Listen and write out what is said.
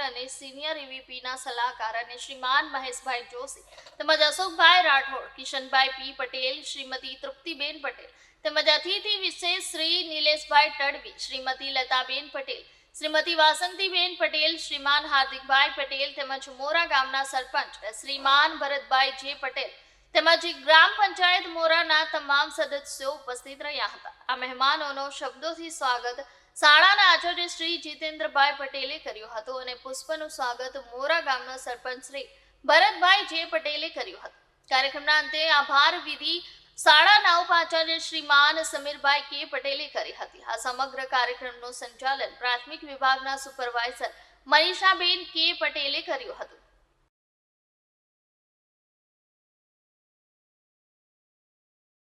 અને સિનિયર ઈવીપીના સલાહકાર અને શ્રીમાન મહેશભાઈ જોશી તેમજ અશોકભાઈ રાઠોડ, કિશનભાઈ પી પટેલ, શ્રીમતી તૃપ્તિબેન પટેલ તેમજ અતિથિ વિશેષ શ્રી નિલેશભાઈ તડવી શ્રીમતી લતાબેન પટેલ શ્રીમતી વાસંતીબેન પટેલ, શ્રીમાન હાર્દિકભાઈ પટેલ તેમજ મોરા ગામના સરપંચ શ્રીમાન ભરતભાઈ જે પટેલ તેમજ ગ્રામ પંચાયત મોરાના તમામ સદસ્યો ઉપસ્થિત રહ્યા હતા. આ મહેમાનોનો શબ્દોથી સ્વાગત શાળાના આચાર્ય શ્રી જીતેન્દ્રભાઈ પટેલે કર્યું હતું અને પુષ્પનું સ્વાગત મોરા ગામના સરપંચ શ્રી ભરતભાઈ જે પટેલે કર્યું હતું. કાર્યક્રમના અંતે આભાર વિધિ શાળાના પાચાર્ય શ્રીમાન સમીરભાઈ કે પટેલે કરી હતી. આ સમગ્ર કાર્યક્રમનું સંચાલન પ્રાથમિક વિભાગના સુપરવાઇઝર મનીષાબેન કે પટેલે કર્યું હતું.